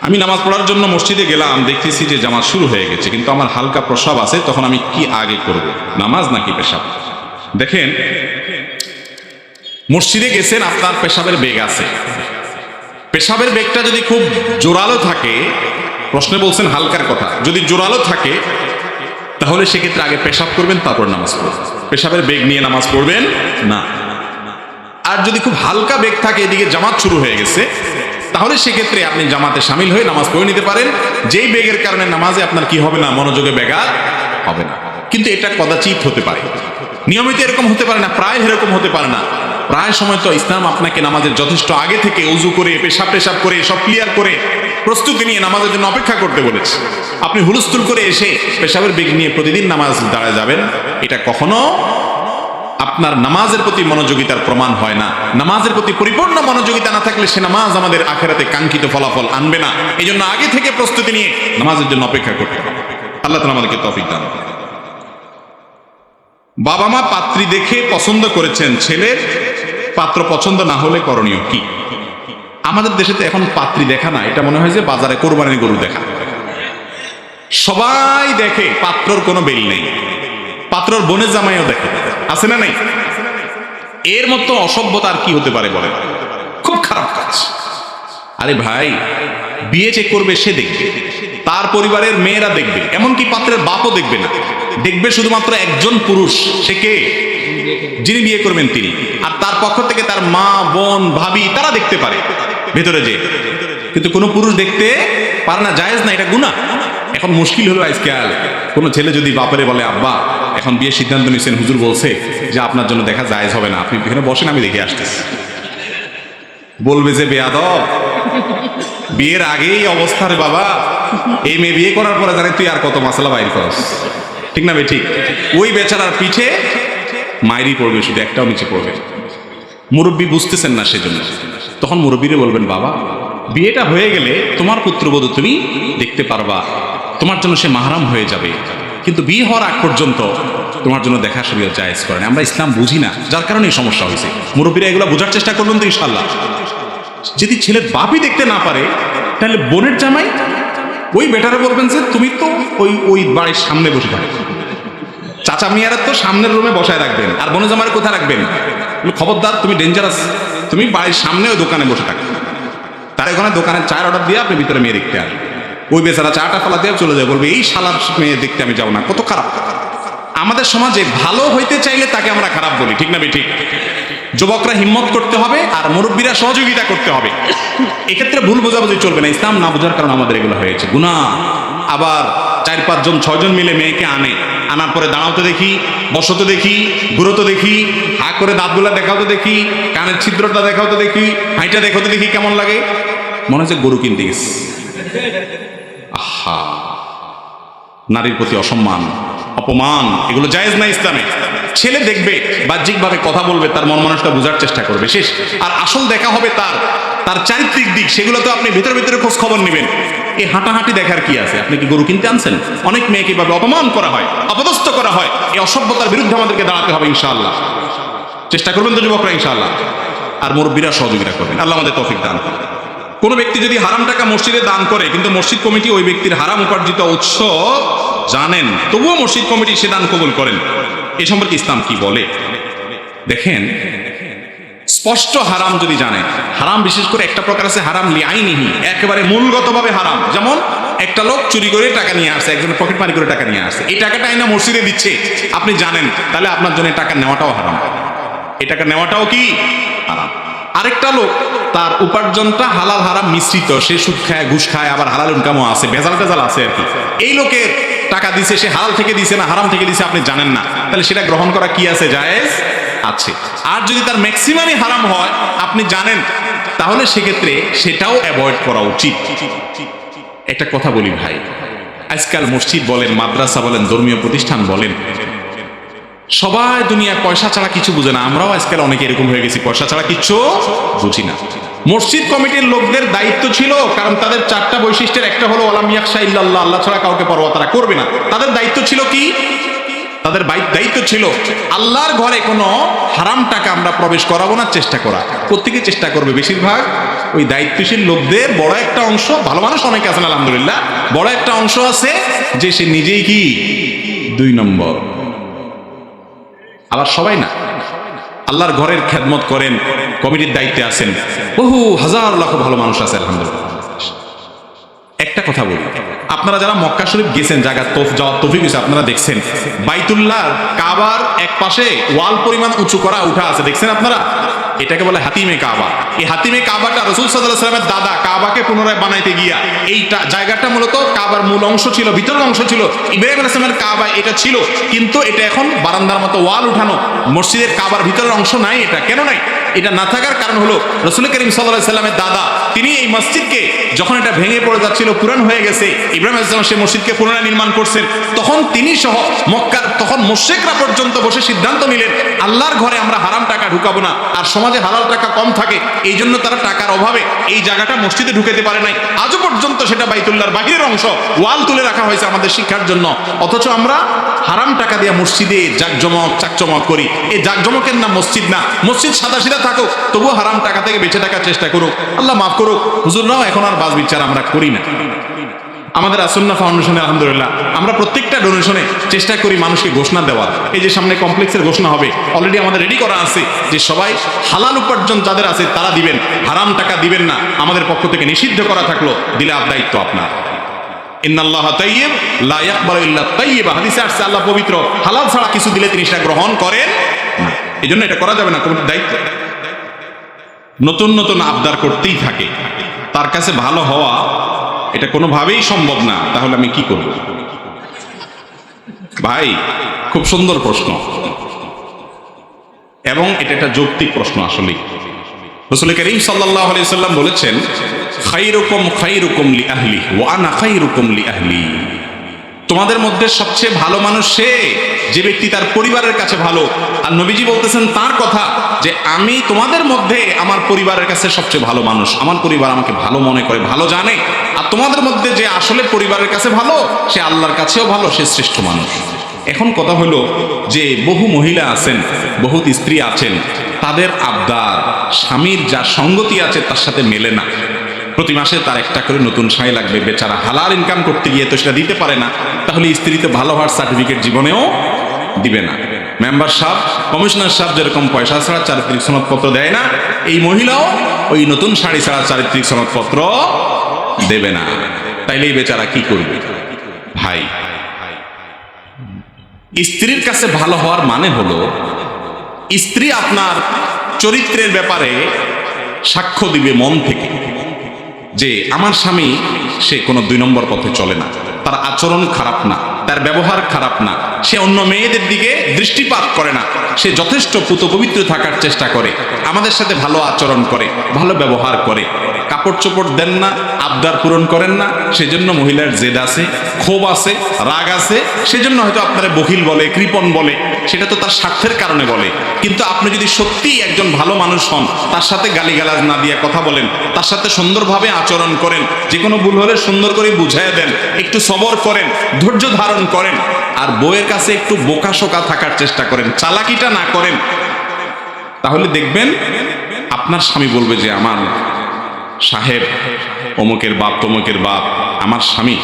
আমি নামাজ পড়ার জন্য মসজিদে গেলাম, দেখতেছি যে জামাত শুরু হয়ে গেছে, কিন্তু আমার হালকা প্রসাব আছে, তখন আমি কি আগে করব? নামাজ নাকি পেশাব? দেখেন, মসজিদে গেছেন, আপনার পেশাবের বেগ আছে। পেশাবের বেগটা যদি খুব জোরালো থাকে, প্রশ্নে বলছেন হালকার কথা, যদি জোরালো থাকে, তাহলে সেক্ষেত্রে আগে পেশাব করবেন, তারপর নামাজ পড়বেন। পেশাবের বেগ নিয়ে নামাজ পড়বেন না। আর যদি খুব হালকা বেগ থাকে, এদিকে জামাত শুরু হয়ে গেছে তাহলে সেক্ষেত্রে আপনি জামাতে সামিল হয়ে নামাজ পড়ে নিতে পারেন। যেই বেগের কারণে নামাজে আপনার কি হবে না, মনোযোগে ব্যাঘাত হবে না। কিন্তু এটা কদাচিৎ হতে পারে। নিয়মিত এরকম হতে পারে না, প্রায় এরকম হতে পারে না। প্রায় সময় তো ইসলাম আপনাকে নামাজের যথেষ্ট আগে থেকে উজু করে, পেশাব পেশাব করে, সব ক্লিয়ার করে, প্রস্তুতি নিয়ে নামাজের জন্য অপেক্ষা করতে বলেছে। আপনি হুলস্থুল করে এসে পেশাবের বেগ নিয়ে প্রতিদিন নামাজ দাঁড়ায় যাবেন। এটা কখনো আপনার নামাজের প্রতি মনোযোগিতার প্রমাণ হয় না। নামাজের প্রতি পরিপূর্ণ মনোযোগিতা না থাকলে সে নামাজ আমাদের আখেরাতে কাঙ্ক্ষিত ফলাফল আনবে না। এই জন্য আগে থেকে প্রস্তুতি নিয়ে নামাজের জন্য অপেক্ষা করতে হবে। আল্লাহ তালা আমাদেরকে তফিক দান। বাবা মা পাত্রী দেখে পছন্দ করেছেন, ছেলের পাত্র পছন্দ না হলে করণীয় কি? আমাদের দেশে তো এখন পাত্রী দেখা না, এটা মনে হয় যে বাজারে কোরবানির গরু দেখা। সবাই দেখে পাত্রর কোনো বেল নেই। পাত্রর বোনের জামাইও দেখে আছে না নাই? এর মতো অসভ্যতা আর কি হতে পারে বলে খুব খারাপ কাজ। আরে ভাই, বিয়ে যে করবে সে দেখবে। তার পরিবারের মেয়েরা দেখবে। এমনকি পাত্রের বাপও দেখবে না। দেখবে শুধুমাত্র একজন পুরুষ। সে কে? যিনি বিয়ে করবেন তিনি। আর তার পক্ষ থেকে তার মা, বোন, ভাবি, তারা দেখতে পারে। ভেতরে যে কিন্তু কোনো পুরুষ দেখতে পারে না। জায়েজ না, এটা গুণা এখন মুশকিল হলো আজকাল কোনো ছেলে যদি বাপরে বলে, আব্বা এখন বিয়ের সিদ্ধান্ত নিয়েছেন, হুজুর বলছে যে আপনার জন্য দেখা জায়েজ হবে না। আপনি এখানে বসেন, আমি দেখে আসতেছি। বলবে যে, বেয়াদব, বিয়ের আগেই অবস্থা রে বাবা, এই মেয়ে বিয়ে করার পরে জানে তুই আর কত মশলা বাইর করস। ঠিক না ঠিক? ওই বেচারার পিঠে মায়েরই পড়বে শুধু, একটাও নিচে পড়বে। মুরব্বী বুঝতেছেন না সেজন্য। তখন মুরব্বীরে বলবেন, বাবা, বিয়েটা হয়ে গেলে তোমার পুত্রবধূ তুমি দেখতে পারবা, তোমার জন্য সে মাহারাম হয়ে যাবে। কিন্তু বিয়ে হওয়ার আগ পর্যন্ত তোমার জন্য দেখা শরীয় জায়েজ করেন। আমরা ইসলাম বুঝি না, যার কারণে সমস্যা হয়েছে। মুরব্বীরা এগুলো বোঝার চেষ্টা করবেন তো ইনশাল্লাহ যদি ছেলের বাপই দেখতে না পারে, তাহলে বোনের জামাই, ওই বেটারে বলবেন যে, তুমি তো ওই ওই বাড়ির সামনে বসে থাকো। চাচা মিয়ারা তো সামনের রুমে বসায় রাখবেন, আর বোনের জামাইয়ের কোথায় রাখবেন? খবরদার, তুমি ডেঞ্জারাস তুমি বাড়ির সামনে ওই দোকানে বসে থাকো। তার ওখানে দোকানে চায়ের অর্ডার দিয়ে আপনি ভিতরে মেয়ে দেখতে আসবেন। ওই বেচারা চাটা ফেলা দিয়ে চলে যায় বলবে, এই শালার মেয়ে দেখতে আমি যাব না, কত খারাপ। আমাদের সমাজে ভালো হইতে চাইলে তাকে আমরা খারাপ বলি, ঠিক না ঠিক যুবকরা হিম্মত করতে হবে আর মুরব্বীরা সহযোগিতা করতে হবে। এক্ষেত্রে ভুল বোঝাবুঝি চলবে না, ইসলাম না বোঝার কারণে আমাদের এগুলো হয়েছে। গুণা আবার চার পাঁচজন, ছয়জন মিলে মেয়েকে আনে। আনার পরে দাঁড়াতে দেখি, বসতে দেখি, ঘুরোতে দেখি, হা করে দাঁতগুলা দেখাও তো দেখি, কানের ছিদ্রটা দেখাও তো দেখি, হাইটা দেখাও তো দেখি কেমন লাগে? মনে হচ্ছে গরু কিনতে গেছি। আহা! নারীর প্রতি অসম্মান। অপমান, এগুলো জায়েজ না ইসলামে? ছেলে দেখবে, বাহ্যিকভাবে কথা বলবে, তার মন মানুষটা বোঝার চেষ্টা করবে, শেষ। আর আসল দেখা হবে তার তার চারিত্রিক দিক, সেগুলো তো আপনি ভিতরে ভিতরে খোঁজ খবর নেবেন। এই হাঁটাহাঁটি দেখার কি আছে? আপনি কি গরু কিনতে আনছেন? অনেক মেয়েকে ভাবে অপমান করা হয়, অপদস্থ করা হয়। এই অসভ্যতার বিরুদ্ধে আমাদেরকে দাঁড়াতে হবে, ইনশাআল্লাহ। চেষ্টা করবেন তো যুবকরা, ইনশাআল্লাহ। আর মুরব্বীরা সহযোগিতা করবেন। আল্লাহ আমাদের তফিক দান করুন। কোন ব্যক্তি যদি হারাম টাকা মসজিদে দান করে, কিন্তু মসজিদ কমিটি ওই ব্যক্তির হারাম উপার্জিত উৎস জানেন, তবুও মসজিদ কমিটি সে দান কবুল করেন। এ সম্পর্কে ইসলাম কি বলে? দেখেন, স্পষ্ট হারাম যদি জানে, হারাম বিশেষ করে একটা প্রকার আছে হারাম লিআইনিহি, একেবারে মূলগতভাবে হারাম। যেমন, একটা লোক চুরি করে টাকা নিয়ে আসছে একজনের পকেট মারি করে টাকা নিয়ে আসছে। এই টাকাটা আইনা মসজিদে দিচ্ছে। আপনি জানেন, তাহলে আপনার জন্য টাকা নেওয়াটাও হারাম। এই টাকা নেওয়াটাও কি? হারাম। আরেকটা লোক, তার উপার্জনটা হালাল হারাম মিশ্রিত। সে সুদ খায়, ঘুষ খায়, আবার হালাল ইনকামও আছে, ভেজাল টেজাল আছে আর কি। এই লোকের টাকা দিছে, সে হালাল থেকে দিছে না, হারাম থেকে দিছে, আপনি জানেন না। তাহলে সেটা গ্রহণ করা কি আছে? জায়েজ আছে। আর যদি তার ম্যাক্সিমামই হারাম হয়, আপনি জানেন, তাহলে সেক্ষেত্রে সেটাও অ্যাভয়েড করা উচিত। একটা কথা বলি ভাই। আজকাল মসজিদ বলেন, মাদ্রাসা বলেন, ধর্মীয় প্রতিষ্ঠান বলেন সবাই দুনিয়ার পয়সা ছাড়া কিছু বুঝে না। আমরাও আজকাল অনেকে এরকম হয়ে গেছি, পয়সা ছাড়া কিছু বুঝি না। মসজিদ কমিটির লোকদের দায়িত্ব ছিল, কারণ তাদের চারটা বৈশিষ্ট্যের, একটা হলো আল্লাহ ছাড়া কাউকে পরোয়া তারা করবে না। তাদের দায়িত্ব ছিল কি? তাদের দায়িত্ব ছিল আল্লাহর ঘরে কোনো হারাম টাকা আমরা প্রবেশ করাবো না, চেষ্টা করা। প্রত্যেকে চেষ্টা করবে বেশিরভাগ। ওই দায়িত্বশীল লোকদের বড় একটা অংশ, ভালো মানুষ অনেকে আছেন, আলহামদুলিল্লাহ, বড় একটা অংশ আছে যে সে নিজেই কি? দুই নম্বর। আবার সবাই না। আল্লাহর ঘরের খেদমত করেন, কমিটির দায়িত্বে আছেন। বহু হাজার লক্ষ ভালো মানুষ আছে, আলহামদুলিল্লাহ। একটা কথা বলি। আপনারা যারা মক্কা শরীফ গেছেন, জায়গা তোফ যাওয়া তফিক হয়েছে, আপনারা দেখছেন। বাইতুল্লাহ কাবার এক পাশে ওয়াল পরিমাণ উঁচু করা উঠা আছে, দেখছেন আপনারা? এটাকে বলে হাতিমে কাবা। এই হাতিমে কাবাটা রসুল সাল্লাহ সাল্লামের দাদা কাবাকে পুনরায় বানাইতে গিয়া, এইটা জায়গাটা মূলত কাবার মূল অংশ ছিল, ভিতরের অংশ ছিল। ইব্রাহিম আলাইসলামের কাবা এটা ছিল, কিন্তু এটা এখন বারান্দার মতো ওয়াল উঠানো। মসজিদের কাবার ভিতরের অংশ নাই এটা। কেন নাই? এটা না থাকার কারণ হলো রসুল করিম সাল্লাহ সাল্লামের দাদা, তিনি এই মসজিদকে যখন এটা ভেঙে পড়ে যাচ্ছিল পুরান হয়ে গেছে, ইব্রাহিম ইসলাম সেই মসজিদকে পুনরায় নির্মাণ করছেন, তখন তিনি সহ মক্কার, তখন মোশেকরা পর্যন্ত বসে সিদ্ধান্ত নিলেন, আল্লাহর ঘরে আমরা হারাম টাকা ঢুকাবো না। আর সমাজে হালাল টাকা কম থাকে, এই জন্য তারা টাকার অভাবে এই জায়গাটা মসজিদে ঢুকেতে পারে নাই। আজও পর্যন্ত সেটা বাইতুল্লার বাহিরের অংশ, ওয়াল তুলে রাখা হয়েছে আমাদের শিক্ষার জন্য। অথচ আমরা হারাম টাকা দিয়ে মসজিদে জাকজমক, চাকচমক করি। এই জাকজমকের নাম মসজিদ না। মসজিদ সাদা সিধা থাকুক, তবুও হারাম টাকা থেকে বেঁচে থাকার চেষ্টা করুক। আল্লাহ মাফ করুক। হুজুররাও এখন আর বাজ বিচার আমরা করি না। আমাদের আসন্না ফাউন্ডেশনে, আলহামদুলিল্লাহ, আমরা প্রত্যেকটা ডোনেশনে চেষ্টা করি মানুষকে ঘোষণা দেওয়ার। এই যে সামনে কমপ্লেক্সের ঘোষণা হবে অলরেডি আমাদের রেডি করা আছে যে সবাই হালাল উপার্জন যাদের আছে তারা দিবেন, হারাম টাকা দিবেন না, আমাদের পক্ষ থেকে নিষিদ্ধ করা থাকল, দিলে আপ দায়িত্ব আপনার। পবিত্র, হালাল ছাড়া কিছু দিলে গ্রহণ করেন এটা করা যাবে না, কোনো দায়িত্ব। নতুন নতুন আবদার করতেই থাকে। তার কাছে ভালো হওয়া এটা কোনোভাবেই সম্ভব না, তাহলে আমি কি করব? ভাই, খুব সুন্দর প্রশ্ন। এবং এটা একটা যৌক্তিক প্রশ্ন আসলে। রসুল করিম সাল্লাহ সাল্লাম বলেছেন খাইরকম খাইরকম লি আহলি ওয়ানা খাইরকম লি আহলি তোমাদের মধ্যে সবচেয়ে ভালো মানুষ সে, যে ব্যক্তি তার পরিবারের কাছে ভালো। আর নবীজি বলতেছেন, তার কথা যে আমি তোমাদের মধ্যে আমার পরিবারের কাছে সবচেয়ে ভালো মানুষ। আমার পরিবার আমাকে ভালো মনে করে, ভালো জানে। আর তোমাদের মধ্যে যে আসলে পরিবারের কাছে ভালো, সে আল্লাহর কাছেও ভালো, সে শ্রেষ্ঠ মানুষ। এখন কথা হলো যে বহু মহিলা আছেন, বহুত স্ত্রী আছেন, তাদের আবদার, স্বামীর যা সঙ্গতি আছে তার সাথে মেলে না। প্রতি মাসে তার একটা করে নতুন সাই লাগবে, বেচারা হালাল ইনকাম করতে গিয়ে তো সেটা দিতে পারে না। তাহলে স্ত্রীতে ভালো হওয়ার সার্টিফিকেট জীবনেও দিবে না। মেম্বার সাহেব কমিশনার সাহেব যেরকম পয়সা ছাড়া চারিত্রিক সনদপত্র দেয় না, এই মহিলাও ওই নতুন শাড়ি ছাড়া চারিত্রিক সনদপত্র দেবে না। তাইলে বেচারা কি করবে? ভাই, স্ত্রীর কাছে ভালো হওয়ার মানে হলো, স্ত্রী আপনার চরিত্রের ব্যাপারে সাক্ষ্য দিবে মন থেকে যে, আমার স্বামী, সে কোনো দুই নম্বর পথে চলে না। তার আচরণ খারাপ না। তার ব্যবহার খারাপ না। সে অন্য মেয়েদের দিকে দৃষ্টিপাত করে না। সে যথেষ্ট পুত পবিত্র থাকার চেষ্টা করে। আমাদের সাথে ভালো আচরণ করে, ভালো ব্যবহার করে। কাপড় চোপড় দেন না, আবদার পূরণ করেন না, সেজন্য মহিলার জেদ আছে, ক্ষোভ আছে, রাগ আছে, সেজন্য হয়তো আপনারা বকিল বলে, কৃপণ বলে, সেটা তো তার স্বার্থের কারণে বলে। কিন্তু আপনি যদি সত্যিই একজন ভালো মানুষ হন, তার সাথে গালিগালাজ না দিয়ে কথা বলেন, তার সাথে সুন্দরভাবে আচরণ করেন, যে কোনো ভুল হলে সুন্দর করে বুঝাইয়া দেন, একটু সবর করেন, ধৈর্য ধারণ করেন, আর বইয়ের কাছে একটু বোকা শোকা থাকার চেষ্টা করেন, চালাকিটা না করেন, তাহলে দেখবেন আপনার স্বামী বলবে যে, আমার সাহেব, অমুকের বাপ, তমুকের বাপ, আমার স্বামী।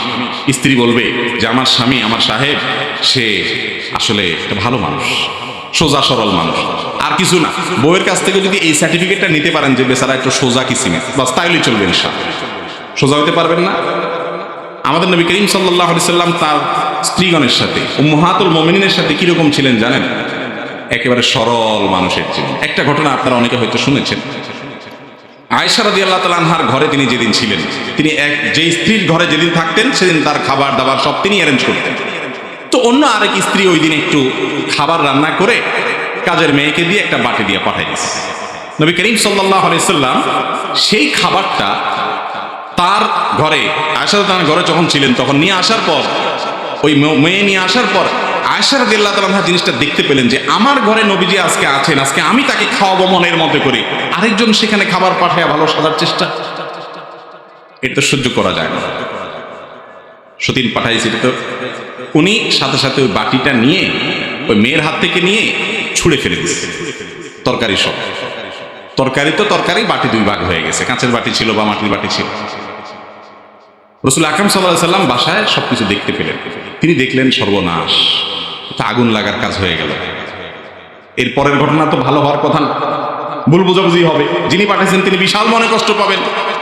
স্ত্রী বলবে যে, আমার স্বামী, আমার সাহেব, সে আসলে একটা ভালো মানুষ, সোজা সরল মানুষ। আর কিছু না বইয়ের কাছ থেকে যদি এই সার্টিফিকেটটা নিতে পারেন যে, বেচারা একটু সোজা কি কিসিমে, বাস তাইলে চলবে ইনশাল সোজা হতে পারবেন না? আমাদের নবী করিম সাল্লাহ সাল্লাম তার স্ত্রীগণের সাথে, উম্মাহাতুল মমিনের সাথে কীরকম ছিলেন জানেন? একেবারে সরল মানুষের জীবন। একটা ঘটনা আপনারা অনেকে হয়তো শুনেছেন। আয়সা রাদি আল্লাহ তালানহার ঘরে তিনি যেদিন ছিলেন, তিনি এক যে স্ত্রীর ঘরে যেদিন থাকতেন, সেদিন তার খাবার দাবার সব তিনি অ্যারেঞ্জ করতেন। তো অন্য আরেক স্ত্রী ওই দিন একটু খাবার রান্না করে কাজের মেয়েকে দিয়ে একটা বাটি দিয়ে পাঠাই দিচ্ছে নবী করিম সাল্লাহ আলাইসাল্লাম সেই খাবারটা তার ঘরে আয়সা তার ঘরে যখন ছিলেন, তখন নিয়ে আসার পর, ওই মেয়ে নিয়ে আসার পর আয়সার দিল্লা তালাহা জিনিসটা দেখতে পেলেন যে আমার ঘরে নবীজি আজকে আছেন, আজকে আমি তাকে খাওয়াবো মনের মতো করে। আরেকজন সেখানে খাবার পাঠায় ভালো সাজার চেষ্টা। এটা সহ্য করা যায় না। সতীন পাঠাইছিল তো উনি সাথে সাথে ওই বাটিটা নিয়ে, ওই মেয়ের হাত থেকে নিয়ে ছুঁড়ে ফেলে দিচ্ছে তরকারি সব। তরকারি তো তরকারি, বাটি দুই ভাগ হয়ে গেছে। কাঁচের বাটি ছিল বা মাটির বাটি ছিল। রসুল আকরাম সাল্লাহ সাল্লাম বাসায় সবকিছু দেখতে পেলেন। তিনি দেখলেন সর্বনাশ। তো আগুন লাগার কাজ হয়ে গেল। এর পরের ঘটনা তো ভালো হওয়ার কথা না। ভুল বুঝাবুঝি হবে। যিনি পাঠিয়েছেন তিনি বিশাল মনে কষ্ট পাবেন।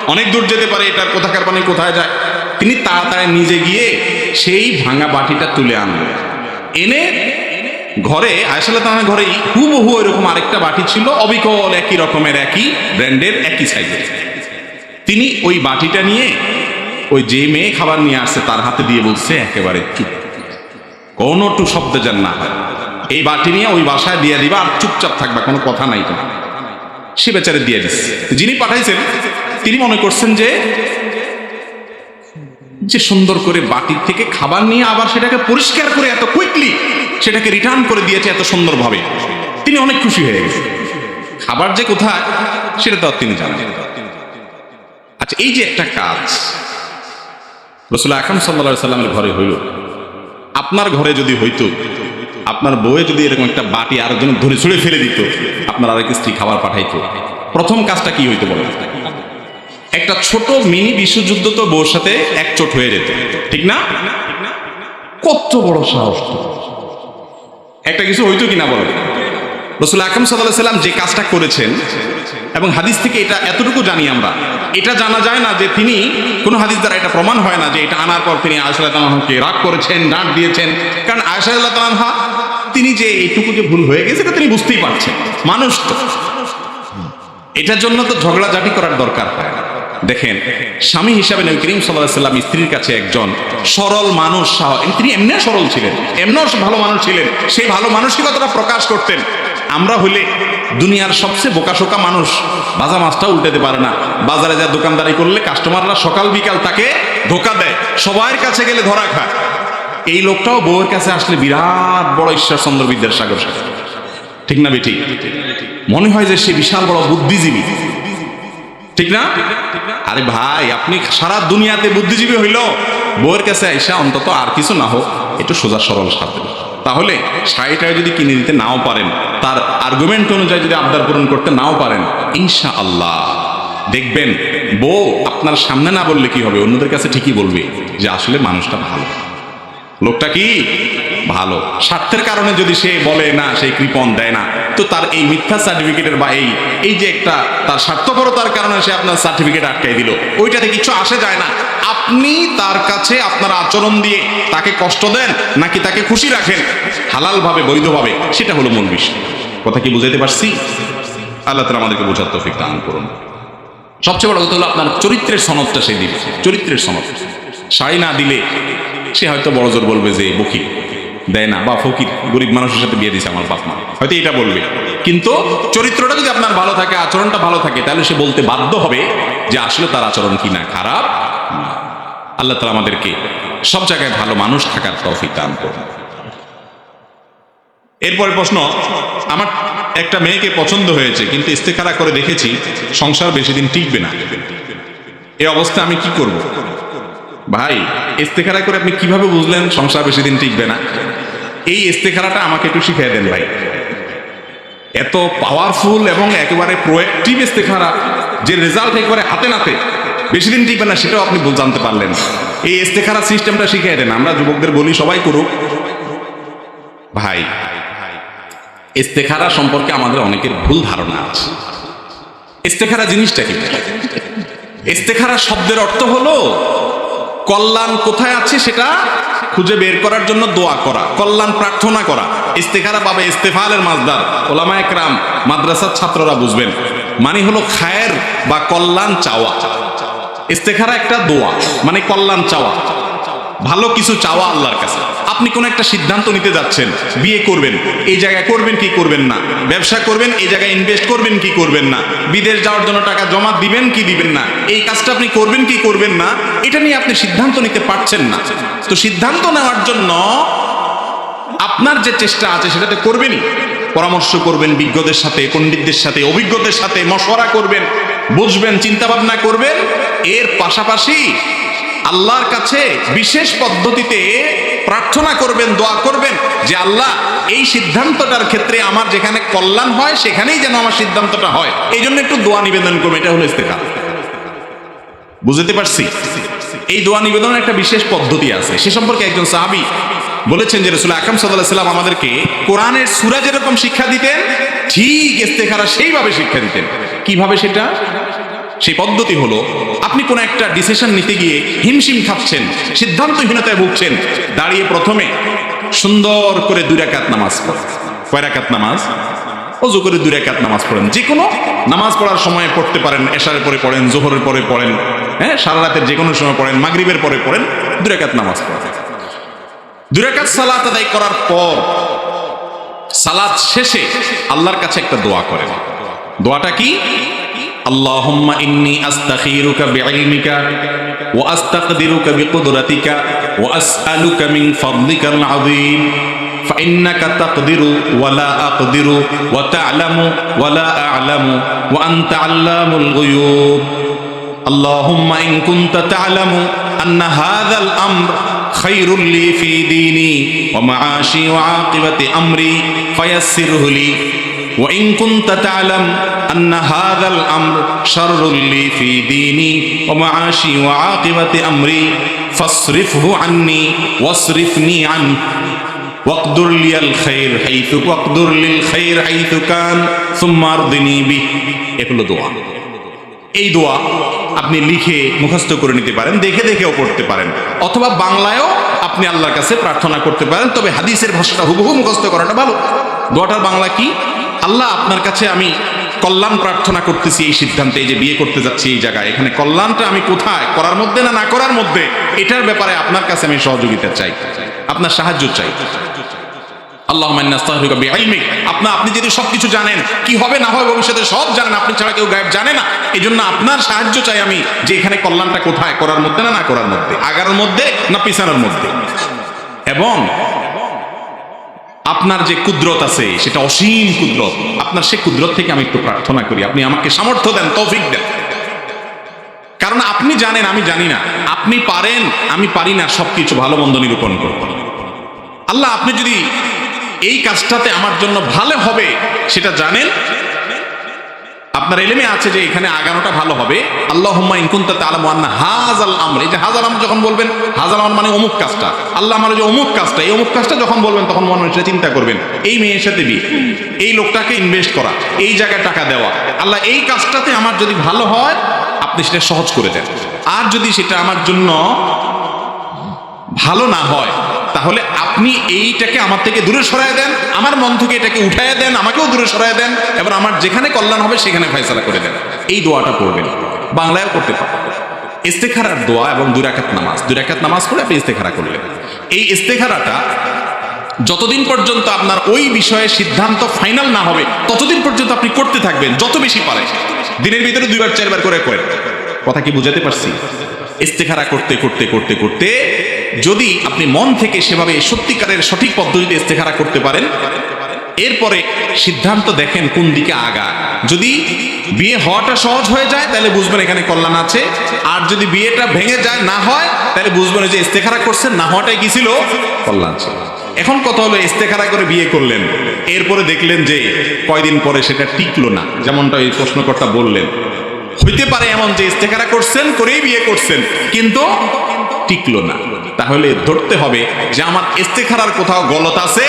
অনেক দূর যেতে পারে, এটার কোথাকার পানি কোথায় যায়। তিনি তাড়াতাড়ি নিজে গিয়ে সেই ভাঙা বাটিটা তুলে আনলেন। এনে ঘরে আয়সাল্লাহ তাহার ঘরেই হুবহু এরকম আরেকটা বাটি ছিল, অবিকল একই রকমের, একই ব্র্যান্ডের, একই সাইজের। তিনি ওই বাটিটা নিয়ে ওই যে মেয়ে খাবার নিয়ে আসছে, তার হাতে দিয়ে বলছে, একেবারে চুপ কোনো টু শব্দ যেন না হয়। এই বাটি নিয়ে ওই বাসায় দিয়ে দিবা আর চুপচাপ থাকবা, কোনো কথা নাই। তোমার সে বেচারে দিয়ে দিচ্ছে যিনি পাঠাইছেন, তিনি মনে করছেন যে যে সুন্দর করে বাটির থেকে খাবার নিয়ে আবার সেটাকে পরিষ্কার করে এত কুইকলি সেটাকে রিটার্ন করে দিয়েছে এত সুন্দরভাবে। তিনি অনেক খুশি হয়ে গেছেন খাবার যে কোথায়, সেটা তো তিনি জানেন আচ্ছা এই যে একটা কাজ, রসুল আকরম সাল্লা সাল্লামের ঘরে হইল। আপনার ঘরে যদি হইতো, আপনার বউয়ে যদি এরকম একটা বাটি আর আরেকজন ধরে ছুঁড়ে ফেলে দিত, আপনার আরেক স্ত্রী খাবার পাঠাইতো। প্রথম কাজটা কি হইতো বলেন একটা ছোট মিনি বিশ্বযুদ্ধ তো বউর সাথে একচোট হয়ে যেত। ঠিক না? কত বড় সাহস একটা কিছু হইতো কিনা বলেন রসুল আকরম সাল্লাহ সাল্লাম যে কাজটা করেছেন, এবং হাদিস থেকে এটা এতটুকু জানি আমরা এটা জানা যায় না যে তিনি, কোনো হাদিস দ্বারা এটা প্রমাণ হয় না যে এটা আনার পর তিনি আয়সাল্লাহ রাগ করেছেন ডাঁট দিয়েছেন। কারণ আয়সাল্লাহ তিনি যে এইটুকু যে ভুল হয়ে গেছে, এটা তিনি বুঝতেই পারছেন। মানুষ তো। এটার জন্য তো ঝগড়াঝাটি করার দরকার হয়। দেখেন, স্বামী হিসাবে নবী করিম সাল্লাহ সাল্লাম স্ত্রীর কাছে একজন সরল মানুষ সাহ- তিনি এমনি সরল ছিলেন, এমনও ভালো মানুষ ছিলেন, সেই ভালো মানসিকতাটা প্রকাশ করতেন? আমরা হইলে দুনিয়ার সবচেয়ে বোকাশোকা মানুষ, বাজা মাছটা উল্টাতে পারে না। বাজারে যা দোকানদারি করলে কাস্টমাররা সকাল বিকাল তাকে ধোকা দেয়। সবার কাছে গেলে ধরা খায়। এই লোকটাও বউয়ের কাছে আসলে বিরাট বড় ঈশ্বরচন্দ্র বিদ্যাসাগর ঠিক না বেটি? মনে হয় যে সে বিশাল বড় বুদ্ধিজীবী। ঠিক না? আরে ভাই, আপনি সারা দুনিয়াতে বুদ্ধিজীবী হইল। বউয়ের কাছে আইসা অন্তত আর কিছু না হোক, একটু সোজা সরল সাথে তাহলে শাড়িটা যদি কিনে দিতে নাও পারেন, তার আর্গুমেন্ট অনুযায়ী যদি আবদার পূরণ করতে নাও পারেন ইনশা আল্লাহ দেখবেন, বউ আপনার সামনে না বললে কি হবে? অন্যদের কাছে ঠিকই বলবে যে আসলে মানুষটা ভালো। লোকটা কি? ভালো। স্বার্থের কারণে যদি সে বলে, না সেই কৃপন দেয় না, তো তার এই মিথ্যা সার্টিফিকেটের বা এই এই যে একটা তার স্বার্থপরতার কারণে সে আপনার সার্টিফিকেট আটকাই দিল, ওইটাতে কিছু আসে যায় না। আপনি তার কাছে আপনার আচরণ দিয়ে তাকে কষ্ট দেন নাকি তাকে খুশি রাখেন? হালালভাবে, বৈধভাবে, সেটা হলো মূল বিষয়। কথা কি বুঝাইতে পারছি? আল্লাহ তালা আমাদেরকে বোঝার তৌফিক দান করুন। সবচেয়ে বড় কথা হলো আপনার চরিত্রের সনদটা সে দিবে। চরিত্রের সনদ। শাড়ি না দিলে সে হয়তো বড় জোর বলবে যে বকি দেয় না, বা ফকির, গরিব মানুষের সাথে বিয়ে দিছে আমার বাপ মা। হয়তো এটা বলবে। কিন্তু চরিত্রটা যদি আপনার ভালো থাকে, আচরণটা ভালো থাকে, তাহলে সে বলতে বাধ্য হবে যে, আসলে তার আচরণ কি না খারাপ। আল্লাহ তালা আমাদেরকে সব জায়গায় ভালো মানুষ থাকার তৌফিক দান করুন। এরপরে প্রশ্ন, আমার একটা মেয়েকে পছন্দ হয়েছে, কিন্তু ইস্তেখারা করে দেখেছি সংসার বেশি দিন টিকবে না। এই অবস্থা আমি কি করব? ভাই, ইস্তেখারা করে আপনি কীভাবে বুঝলেন সংসার বেশি দিন টিকবে না? এই ইস্তেখারাটা আমাকে একটু শিখিয়ে দেন ভাই। এত পাওয়ারফুল এবং একেবারে প্রোয়েক্টিভ ইস্তেখারা, যে রেজাল্ট একেবারে হাতে নাতে বেশি দিন টিকবে না, সেটাও আপনি জানতে পারলেন। এই ইস্তেখারা সিস্টেমটা শিখিয়ে দেন, আমরা যুবকদের বলি, সবাই করুক। ভাই, ইস্তেখারা সম্পর্কে আমাদের অনেকের ভুল ধারণা আছে। ইস্তেখারা জিনিসটা কি? ইস্তেখারা শব্দের অর্থ হলো, কল্যাণ কোথায় আছে সেটা খুঁজে বের করার জন্য দোয়া করা, কল্যাণ প্রার্থনা করা। ইস্তেখারা পাবে ইস্তেফালের মাজদার ওলামা একরাম মাদ্রাসার ছাত্ররা বুঝবেন। মানে হলো খায়ের বা কল্যাণ চাওয়া। ইস্তেখারা একটা দোয়া মানে কল্যাণ চাওয়া। ভালো কিছু চাওয়া আল্লাহর কাছে। আপনি কোন একটা সিদ্ধান্ত নিতে যাচ্ছেন, বিয়ে করবেন, এই জায়গায় করবেন কি করবেন না? ব্যবসা করবেন, এই জায়গায় ইনভেস্ট করবেন কি করবেন না? বিদেশ যাওয়ার জন্য টাকা জমা দিবেন কি দিবেন না? এই কাজটা আপনি করবেন কি করবেন না? এটা নিয়ে আপনি সিদ্ধান্ত নিতে পারছেন না। তো সিদ্ধান্ত নেওয়ার জন্য আপনার যে চেষ্টা আছে সেটাতে করবেনই। পরামর্শ করবেন বিজ্ঞদের সাথে, পণ্ডিতদের সাথে, অভিজ্ঞদের সাথে, মশওয়ারা করবেন। বুঝবেন চিন্তা ভাবনা করবেন। এর পাশাপাশি আল্লাহর কাছে বিশেষ পদ্ধতিতে প্রার্থনা করবেন, দোয়া করবেন যে, আল্লাহ, এই সিদ্ধান্তটার ক্ষেত্রে আমার যেখানে কল্যাণ হয়, সেখানেই যেন আমার সিদ্ধান্তটা হয়। এই জন্য একটু দোয়া নিবেদন করবে এটা হলো ইস্তেখা বুঝতে পারছি? এই দোয়া নিবেদনের একটা বিশেষ পদ্ধতি আছে। সে সম্পর্কে একজন সাহাবি বলেছেন যে, রসুল আকরম সাল্লাহ সাল্লাম আমাদেরকে কোরআনের সুরা যেরকম শিক্ষা দিতেন, ঠিক ইস্তেখারা সেইভাবে শিক্ষা দিতেন। কীভাবে সেটা? সেই পদ্ধতি হলো, আপনি কোন একটা ডিসিশন নিতে গিয়ে হিমশিম খাচ্ছেন, সিদ্ধান্তহীনতায় ভুগছেন, দাঁড়িয়ে প্রথমে সুন্দর করে দুই রাকাত নামাজ পড়েন। কয় রাকাত নামাজ? অজু করে দুই রাকাত নামাজ পড়েন। যে কোনো নামাজ পড়ার সময় পড়তে পারেন, এশারের পরে পড়েন, জোহরের পরে পড়েন হ্যাঁ সারা রাতের যে কোনো সময় পড়েন, মাগরিবের পরে পড়েন, দুই রাকাত নামাজ পড়েন। দুই রাকাত সালাত আদায় করার পর, সালাত শেষে আল্লাহর কাছে একটা দোয়া করেন। দোয়াটা কি? اللهم إني أستخيرك بعلمك وأستقدرك بقدرتك وأسألك من فضلك العظيم. فإنك تقدر ولا أقدر وتعلم ولا أعلم وأنت علام الغيوب. اللهم إن كنت تعلم أن هذا الأمر خير لي في ديني ومعاشي وعاقبة أمري فيسره لي. وإن كنت تعلم أن هذا الأمر شر لي في ديني ومعاشي وعاقبة أمري فاصرفه عني واصرفني عنه واقدر لي الخير حيث واقدر للخير حيث كان ثم ارضني به এগুলো দোয়া এই দোয়া আপনি লিখে মুখস্থ করে নিতে পারেন দেখে দেখেও করতে পারেন অথবা বাংলায়ও আপনি আল্লাহর কাছে প্রার্থনা করতে পারেন তবে হাদিসের ভাষাটা হুবহু মুখস্থ করাটা ভালো দোয়াটার বাংলা কি আল্লাহ আপনার কাছে আমি কল্যাণ প্রার্থনা করতেছি এই সিদ্ধান্তে যে বিয়ে করতে যাচ্ছি এই জায়গায়। এখানে কল্যাণটা আমি কোথায়? করার মধ্যে না না করার মধ্যে? এটার ব্যাপারে আপনার কাছে আমি সহযোগিতা চাই, আপনার সাহায্য চাই। আল্লাহ আপনি যদি সবকিছু জানেন, কি হবে না ভবিষ্যতে সব জানেন, আপনি ছাড়া কেউ গায়েব জানে না। আপনার সাহায্য চাই আমি যে এখানে কোথায়, করার মধ্যে না না করার মধ্যে আগার মধ্যে না পিছানোর মধ্যে। এবং আপনার যে কুদরত আছে, সেটা অসীম কুদরত। আপনার সে কুদরত থেকে আমি একটু প্রার্থনা করি, আপনি আমাকে সামর্থ্য দেন, তৌফিক দেন। কারণ আপনি জানেন, আমি জানি না। আপনি পারেন, আমি পারি না, সবকিছু ভালো মন্দ নিরূপণ করব। আল্লাহ, আপনি যদি এই কাজটাতে আমার জন্য ভালো হবে, সেটা জানেন আপনার এলেমে আছে যে এখানে আগানোটা ভালো হবে। আল্লাহ ইনকুন্তা তালাম আন্না হাজাল আমর। এই যে হাজাল যখন বলবেন হাজাল আমর মানে অমুক কাজটা। আল্লাহ আমার যে অমুক কাজটা, এই অমুক কাজটা যখন বলবেন, তখন মনে হচ্ছে চিন্তা করবেন। এই মেয়ের সাথে বিয়ে, এই লোকটাকে ইনভেস্ট করা, এই জায়গায় টাকা দেওয়া। আল্লাহ এই কাজটাতে আমার যদি ভালো হয়, আপনি সেটা সহজ করে দেন। আর যদি সেটা আমার জন্য ভালো না হয় তাহলে আপনি এইটাকে আমার থেকে দূরে সরায় দেন, আমার মন থেকে এটাকে উঠায় দেন, আমাকেও দূরে সরায় দেন, এবার আমার যেখানে কল্যাণ হবে সেখানে ফয়সালা করে দেন। এই দোয়াটা করবেন বাংলায়ও করতে পারেন। ইস্তেখারার দোয়া এবং দুরাকাত নামাজ। দুরাকাত নামাজ পড়ে আপনি ইস্তেখারা করলেন। এই ইস্তেখারাটা যতদিন পর্যন্ত আপনার ওই বিষয়ে সিদ্ধান্ত ফাইনাল না হবে, ততদিন পর্যন্ত আপনি করতে থাকবেন, যত বেশি পারে দিনের ভিতরে দুইবার, চারবার করে করেন কথা কি বুঝাতে পারছি? ইস্তেখারা করতে করতে করতে করতে যদি আপনি মন থেকে সেভাবে সত্যিকারের সঠিক পদ্ধতিতে ইস্তেখারা করতে পারেন, এরপরে সিদ্ধান্ত দেখেন কোন দিকে আগা। যদি বিয়ে হওয়াটা সহজ হয়ে যায়, তাহলে বুঝবেন এখানে কল্যাণ আছে। আর যদি বিয়েটা ভেঙে যায়, না হয়, তাহলে বুঝবেন যে ইস্তেখারা করছেন, না হওয়াটাই কি ছিল? কল্যাণ ছিল। এখন কথা হলো, ইস্তেখারা করে বিয়ে করলেন। এরপরে দেখলেন যে কয়দিন পরে সেটা টিকলো না। যেমনটা এই প্রশ্নকর্তা বললেন। হইতে পারে এমন যে ইস্তেখারা করছেন, করেই বিয়ে করছেন, কিন্তু টিকলো না। তাহলে ধরতে হবে যে আমার ইস্তেখারার কোথাও গলত আছে,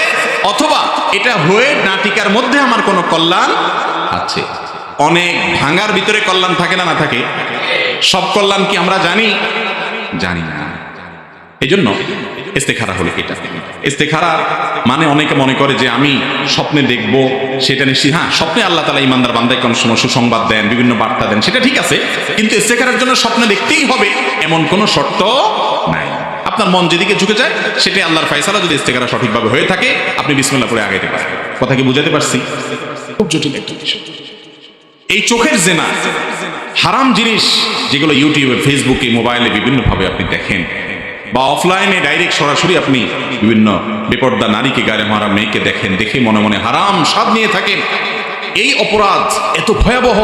অথবা এটা হয়ে নাটিকার মধ্যে আমার কোনো কল্যাণ আছে। অনেক ভাঙার ভিতরে কল্যাণ থাকে না না থাকে? সব কল্যাণ কি আমরা জানি? জানি না। এই জন্য ইস্তেখারা হলো এটা। ইস্তেখারা মানে অনেকে মনে করে যে আমি স্বপ্নে দেখব, সেটা নিশ্চিত হ্যাঁ স্বপ্নে আল্লাহ তালা ইমানদার বান্দায় কোনো সময় সুসংবাদ দেন, বিভিন্ন বার্তা দেন, সেটা ঠিক আছে, কিন্তু ইস্তেখারার জন্য স্বপ্নে দেখতেই হবে, এমন কোনো শর্ত আপনার মন যেদিকে ঝুঁকে যায় সেটাই আল্লাহর ফাইসালা যদি ইস্তেখারা সঠিকভাবে হয়ে থাকে আপনি বিসমিল্লাহ পরে আগাইতে পারেন। কথা কি বুঝাতে পারছি? খুব জটিল একটা বিষয়। এই চোখের জেনা হারাম জিনিস যেগুলো ইউটিউবে ফেসবুকে মোবাইলে বিভিন্নভাবে আপনি দেখেন বা অফলাইনে ডাইরেক্ট সরাসরি আপনি বিভিন্ন বেপর্দা নারীকে গায়ে মারা মেয়েকে দেখেন দেখে মনে মনে হারাম স্বাদ নিয়ে থাকেন। এই অপরাধ এত ভয়াবহ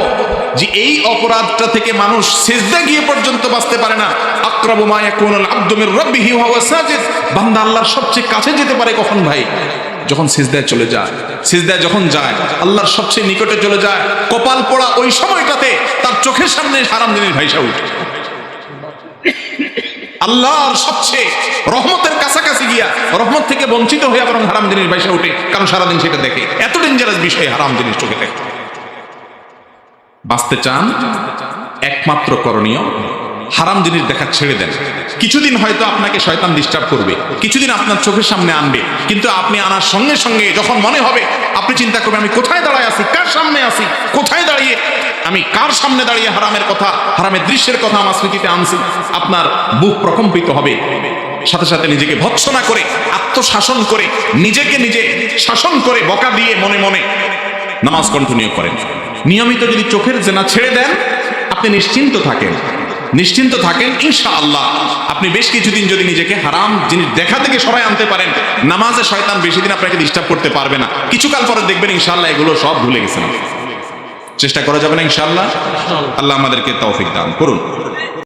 যে এই অপরাধটা থেকে মানুষ সেজদা গিয়ে পর্যন্ত বাঁচতে পারে না। আক্রাবু মা ইয়াকুনুল আবদু মির রাব্বিহি ওয়া সাজিদ। বান্দা আল্লাহর সবচেয়ে কাছে যেতে পারে কখন ভাই? যখন সিজদায় চলে যায়। সিজদায় যখন যায়, আল্লাহর সবচেয়ে নিকটে চলে যায়। কপাল পোড়া ওই সময়টাতে তার চোখের সামনে হারাম জিনিস ভাইসা উঠে। আল্লাহর সবচেয়ে রহমতের কাছাকাছি গিয়া রহমত থেকে বঞ্চিত হয়ে বরং হারাম জিনিস ভাইসা উঠে, কারণ সারাদিন সেটা দেখে। এত ডেঞ্জারাস বিষয় হারাম জিনিস চোখে দেখে। বাঁচতে চান, একমাত্র করণীয়, হারাম জিনিস দেখা ছেড়ে দেন। কিছুদিন হয়তো আপনাকে শয়তান ডিস্টার্ব করবে, কিছুদিন আপনার চোখের সামনে আনবে, কিন্তু আপনি আনার সঙ্গে সঙ্গে যখন মনে হবে, আপনি চিন্তা করবেন, আমি কোথায় দাঁড়ায় আছি, কার সামনে আছি, কোথায় দাঁড়িয়ে, আমি কার সামনে দাঁড়িয়ে হারামের কথা, হারামের দৃশ্যের কথা আমার স্মৃতিতে আনছি, আপনার বুক প্রকম্পিত হবে। সাথে সাথে নিজেকে ভৎসনা করে, আত্মশাসন করে, নিজেকে নিজে শাসন করে, বকা দিয়ে মনে মনে নামাজ কন্টিনিউ করেন। নিয়মিত যদি চোখের জেনা ছেড়ে দেন, আপনি নিশ্চিন্ত থাকেন। নিশ্চিন্ত থাকেন ইনশা আল্লাহ আপনি বেশ কিছুদিন যদি নিজেকে হারাম জিনিস দেখা থেকে সরাই আনতে পারেন, নামাজে শয়তান বেশি দিন আপনাকে ডিস্টার্ব করতে পারবে না। কিছুকাল পরে দেখবেন, ইনশাআল্লাহ, এগুলো সব ভুলে গেছে চেষ্টা করা যাবে না, ইনশাআল্লাহ? আল্লাহ আমাদেরকে তৌফিক দান করুন।